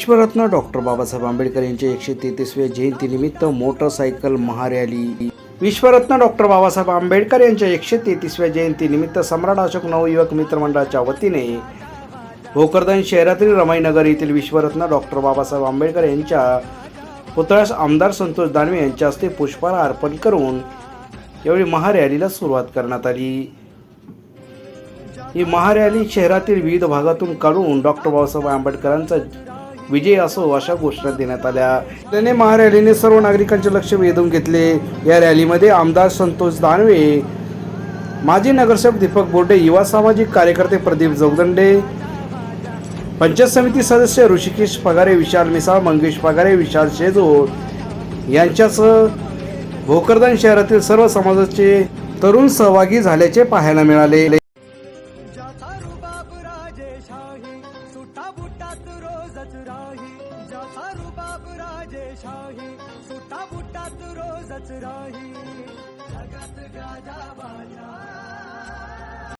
विश्वरत्न doctor Babasaheb Ambedkar यांच्या एकशे तेहतीसव्या जयंतीनिमित्त मोटरसायकल महारॅली. विश्वरत्न डॉक्टर बाबासाहेब आंबेडकर यांच्या एकशे तेहतीसव्या जयंतीनिमित्त सम्राट अशोक नवयुवक मित्रमंडळाच्या वतीने भोकरदन शहरातील रमाईनगर येथील विश्वरत्न डॉक्टर बाबासाहेब आंबेडकर यांच्या पुतळ्यास आमदार संतोष दानवे यांच्या हस्ते पुष्पहार अर्पण करून यावेळी महारॅलीला सुरुवात करण्यात आली. ही महारॅली शहरातील विविध भागातून काढून डॉक्टर बाबासाहेब आंबेडकरांचा विजय असो अशा घोषणा देण्यात आल्या. त्याने महारॅलीने सर्व नागरिकांचे लक्ष वेधून घेतले. या रॅलीमध्ये आमदार संतोष दानवे माजी नगरसेवक दीपक बोर्डे युवा सामाजिक कार्यकर्ते प्रदीप जोगदंडे पंचायत समिती सदस्य ऋषिकेश पगारे विशाल मिसाळ मंगेश पगारे विशाल शेजोर यांच्यासह भोकरदान शहरातील सर्व समाजाचे तरुण सहभागी झाल्याचे पाहायला मिळाले. ज्याचा रोजच राही ज्याचा रुबाब राजेशाही सुटा बुटात रोजच राही. जगात गाजा